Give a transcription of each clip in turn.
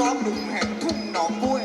ล้อมหลุมแห่งทุ่งหนองบุ้ย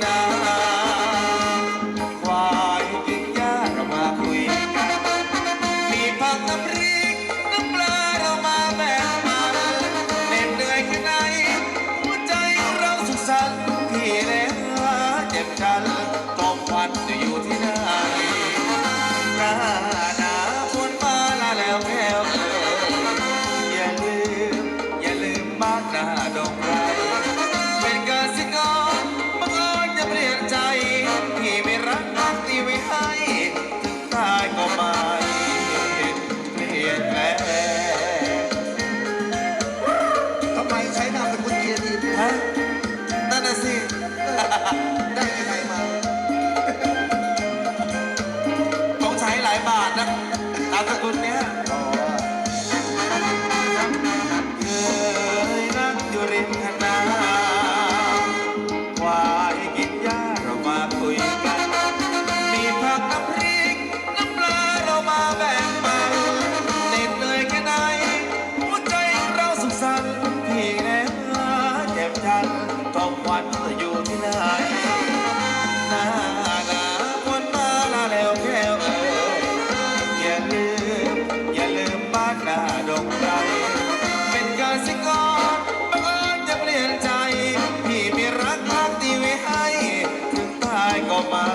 Now. ริมคณาควายกินหญ้าเรามาคุยกัน มีผักน้ำริกน้ำปลาเรามาแบ่งปันเหน็ดเหยแค่ไหนหัวใจเราสุขสันต์ที่แนเจ็นต้อวัน Oh my.